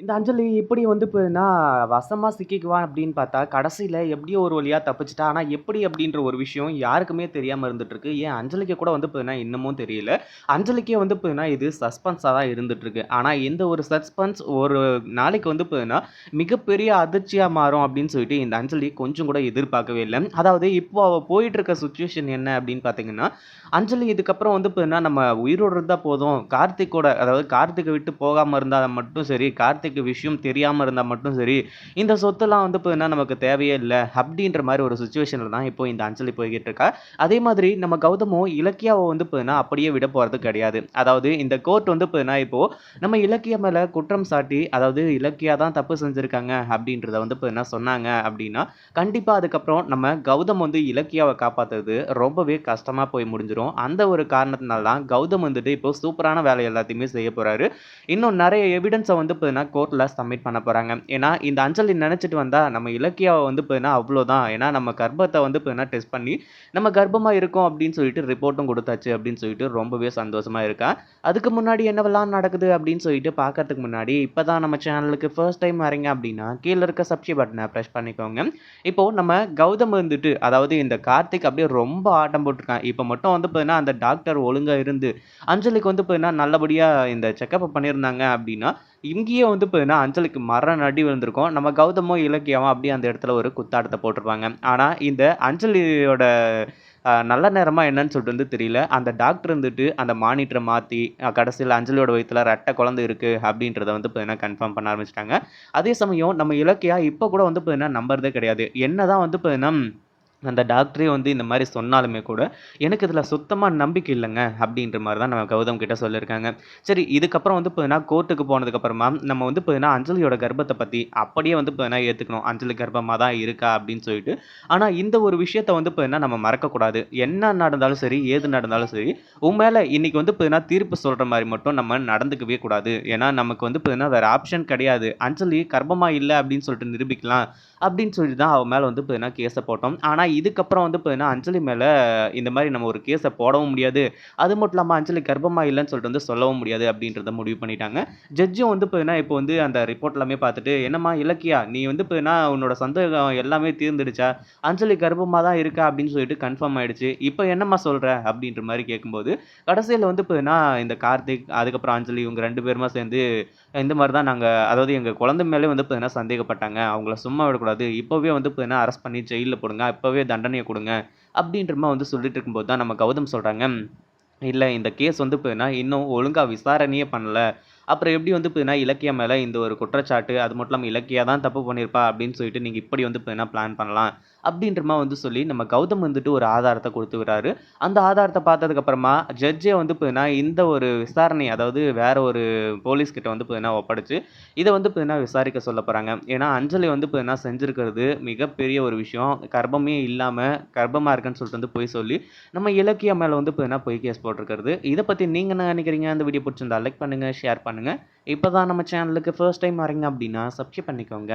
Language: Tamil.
இந்த அஞ்சலி எப்படி வந்து போதுன்னா வசமாக சிக்கிக்குவா அப்படின்னு பார்த்தா, கடைசியில் எப்படியோ ஒரு வழியாக தப்பிச்சிட்டா ஆனால் எப்படி அப்படின்ற ஒரு விஷயம் யாருக்குமே தெரியாமல் இருந்துட்டுருக்கு. ஏன் அஞ்சலிக்கு கூட வந்து பார்த்தீங்கன்னா இன்னமும் தெரியல. அஞ்சலிக்கே வந்து போதுன்னா இது சஸ்பென்ஸாக தான் இருந்துகிட்ருக்கு ஆனால் இந்த ஒரு சஸ்பென்ஸ் ஒரு நாளைக்கு வந்து போதுன்னா மிகப்பெரிய அதிர்ச்சியாக மாறும் அப்படின்னு சொல்லிட்டு இந்த அஞ்சலி கொஞ்சம் கூட எதிர்பார்க்கவே இல்லை அதாவது இப்போ அவள் போயிட்டுருக்க சுச்சுவேஷன் என்ன அப்படின்னு பார்த்தீங்கன்னா, அஞ்சலி இதுக்கப்புறம் வந்து போதுன்னா நம்ம உயிரோடு இருந்தால் போதும். கார்த்திக்கோட அதாவது கார்த்திகை விட்டு போகாமல் இருந்தால் மட்டும் சரி. கார்த்திக் விஷயம் தெரியாம இருந்தா மட்டும் சரி. இந்த சொத்துலாம் வந்து பார்த்தீங்கன்னா நமக்கு தேவையே இல்லை அப்படின்ற மாதிரி ஒரு சுச்சுவேஷனில் தான் இப்போ இந்த அஞ்சலி போய்கிட்டு இருக்கா. அதே மாதிரி நம்ம கௌதமும் இலக்கியாவை வந்து பார்த்தீங்கன்னா அப்படியே விட போறது கிடையாது. அதாவது இந்த கோர்ட் வந்து பார்த்தீங்கன்னா இப்போது நம்ம இலக்கிய மேல குற்றம் சாட்டி, அதாவது இலக்கியா தான் தப்பு செஞ்சுருக்காங்க அப்படின்றத வந்து பார்த்தீங்கன்னா சொன்னாங்க அப்படின்னா, கண்டிப்பா அதுக்கப்புறம் நம்ம கௌதம் வந்து இலக்கியாவை காப்பாத்துறது ரொம்பவே கஷ்டமா போய் முடிஞ்சிடும் அந்த ஒரு காரணத்தினால தான் கௌதம் வந்துட்டு இப்போ சூப்பரான வேலை எல்லாத்தையுமே செய்ய போறாரு. இன்னும் நிறைய எவிடன்ஸை வந்து பார்த்தீங்கன்னா கோர்ட்டில் சப்மிட் பண்ண போகிறாங்க ஏன்னா இந்த அஞ்சலி நினச்சிட்டு வந்தால் நம்ம இலக்கியாவை வந்து பார்த்தீங்கன்னா அவ்வளோதான். ஏன்னா நம்ம கர்ப்பத்தை வந்து பார்த்தீங்கன்னா டெஸ்ட் பண்ணி நம்ம கர்ப்பமாக இருக்கோம் அப்படின்னு சொல்லிட்டு ரிப்போர்ட்டும் கொடுத்தாச்சு அப்படின்னு சொல்லிட்டு ரொம்பவே சந்தோஷமாக இருக்கா. அதுக்கு முன்னாடி என்னவெல்லாம் நடக்குது அப்படின்னு சொல்லிட்டு பார்க்கறதுக்கு முன்னாடி, இப்போ தான் நம்ம சேனலுக்கு ஃபர்ஸ்ட் டைம் வரீங்க அப்படின்னா, கீழே இருக்க சப்ஸ்கிரைப் பட்டனை ப்ரெஸ் பண்ணிக்கோங்க. இப்போது நம்ம கௌதம் வந்துட்டு அதாவது இந்த கார்த்திக் அப்படியே ரொம்ப ஆட்டம் போட்டிருக்கான் இப்போ மட்டும் வந்து பார்த்தீங்கன்னா அந்த டாக்டர் ஒழுங்காக இருந்து, அஞ்சலிக்கு வந்து பார்த்தீங்கன்னா நல்லபடியாக இந்த செக்கப் பண்ணியிருந்தாங்க அப்படின்னா, இங்கேயே வந்து பார்த்தீங்கன்னா அஞ்சலிக்கு மரம் நடி விழுந்திருக்கும். நம்ம கௌதமும், இலக்கியமோ அப்படியே அந்த இடத்துல ஒரு குத்தாட்டத்தை போட்டிருப்பாங்க ஆனால் இந்த அஞ்சலியோட நல்ல நேரமா என்னன்னு சொல்லிட்டு வந்து தெரியல. அந்த டாக்டர் இருந்துட்டு அந்த மானிட்டரை மாற்றி கடைசியில் அஞ்சலியோட வயித்துல ரெட்டை குழந்தை இருக்கு அப்படின்றத வந்து பார்த்தீங்கன்னா கன்ஃபார்ம் பண்ண ஆரம்பிச்சிட்டாங்க அதே சமயம் நம்ம இலக்கியா இப்போ கூட வந்து பார்த்தீங்கன்னா நம்புறதே கிடையாது. என்ன தான் வந்து பார்த்தீங்கன்னா அந்த டாக்டரே வந்து இந்த மாதிரி சொன்னாலுமே கூட, எனக்கு இதில் சுத்தமாக நம்பிக்கை இல்லைங்க அப்படின்ற மாதிரி தான் நம்ம கௌதம் கிட்ட சொல்லியிருக்காங்க. சரி இதுக்கப்புறம் வந்து பார்த்தீங்கன்னா கோர்ட்டுக்கு போனதுக்கப்புறமா நம்ம வந்து பார்த்தீங்கன்னா அஞ்சலியோட கர்ப்பத்தை பற்றி அப்படியே வந்து பார்த்தீங்கன்னா ஏற்றுக்கணும் அஞ்சலி கர்ப்பமாக தான் இருக்கா அப்படின்னு சொல்லிட்டு. ஆனால் இந்த ஒரு விஷயத்த வந்து பார்த்தீங்கன்னா நம்ம மறக்கக்கூடாது. என்ன நடந்தாலும் சரி, ஏது நடந்தாலும் சரி, உன் மேலே இன்றைக்கி வந்து பார்த்தீங்கன்னா தீர்ப்பு சொல்கிற மாதிரி மட்டும் நம்ம நடந்துக்கவே கூடாது. ஏன்னா நமக்கு வந்து பார்த்தீங்கன்னா வேறு ஆப்ஷன் கிடையாது. அஞ்சலி கர்ப்பமாக இல்லை அப்படின்னு சொல்லிட்டு நிரூபிக்கலாம். அப்படின்னு சொல்லிட்டு தான் அவன் மேலே வந்து பார்த்தீங்கன்னா கேஸை போட்டோம். ஆனால் ஆனால் இதுக்கப்புறம் வந்து பார்த்தீங்கன்னா அஞ்சலி மேலே இந்த மாதிரி நம்ம ஒரு கேஸை போடவும் முடியாது. அது மட்டும் இல்லாமல் அஞ்சலி கர்ப்பமாக இல்லைன்னு சொல்லிட்டு வந்து சொல்லவும் முடியாது அப்படின்றத முடிவு பண்ணிட்டாங்க. ஜட்ஜும் வந்து பார்த்தீங்கன்னா இப்போ வந்து அந்த ரிப்போர்ட் எல்லாமே பார்த்துட்டு, "என்னம்மா இலக்கியா, நீ வந்து பார்த்தீங்கன்னா உன்னோட சந்தேகம் எல்லாமே தீர்ந்துடுச்சா? அஞ்சலி கர்ப்பமாக தான் இருக்கா அப்படின்னு சொல்லிட்டு கன்ஃபார்ம் ஆயிடுச்சு. இப்போ என்னம்மா சொல்கிற அப்படின்ற மாதிரி கேட்கும்போது, கடைசியில் வந்து பார்த்தீங்கன்னா இந்த கார்த்திக், அதுக்கப்புறம் அஞ்சலி இவங்க ரெண்டு பேருமா சேர்ந்து, இந்த மாதிரி தான் நாங்கள் அதாவது எங்கள் குழந்தை மேலே வந்து பார்த்தீங்கன்னா சந்தேகப்பட்டாங்க. அவங்கள சும்மா விடக்கூடாது. இப்போவே வந்து பார்த்தீங்கன்னா அரெஸ்ட் பண்ணி ஜெயிலில் போடுங்க. இப்போவே தண்டனையை கொடுங்க அப்படின்ற மாதிரி வந்து சொல்லிட்டு இருக்கும்போது தான் நம்ம கௌதம் சொல்றாங்க, "இல்ல இந்த கேஸ் வந்து பார்த்தீங்கன்னா இன்னும் ஒழுங்கா விசாரணையே பண்ணல. அப்புறம் எப்படி வந்து பார்த்தீங்கன்னா இலக்கியா மேல இந்த ஒரு குற்றச்சாட்டு, அது மட்டும் இல்லாம இலக்கியா தான் தப்பு பண்ணியிருப்பா அப்படின்னு சொல்லிட்டு நீங்க இப்படி வந்து பார்த்தீங்கன்னா பிளான் பண்ணலாம்." அப்படின்ற வந்து சொல்லி நம்ம கௌதம் வந்துட்டு ஒரு ஆதாரத்தை கொடுத்து விடுறாரு. அந்த ஆதாரத்தை பார்த்ததுக்கப்புறமா ஜட்ஜே வந்து பார்த்தீங்கன்னா இந்த ஒரு விசாரணை அதாவது வேற ஒரு போலீஸ் கிட்ட வந்து பார்த்தீங்கன்னா ஒப்படைச்சு, இதை வந்து பார்த்தீங்கன்னா விசாரிக்க சொல்ல போகிறாங்க ஏன்னா அஞ்சலி வந்து பார்த்தீங்கன்னா செஞ்சுருக்கிறது மிகப்பெரிய ஒரு விஷயம். கர்ப்பமே இல்லாமல் கர்ப்பமாக இருக்குன்னு சொல்லிட்டு வந்து பொய் சொல்லி, நம்ம இலக்கிய மேலே வந்து பார்த்தீங்கன்னா பொய் கேஸ் போட்டிருக்கிறது. இதை பற்றி நீங்கள் என்ன நினைக்கிறீங்க அந்த வீடியோ பிடிச்சிருந்தா லைக் பண்ணுங்கள் ஷேர் பண்ணுங்கள் இப்போ தான் நம்ம சேனலுக்கு ஃபர்ஸ்ட் டைம் வரீங்க அப்படின்னா சப்ஸ்கிரைப் பண்ணிக்கோங்க.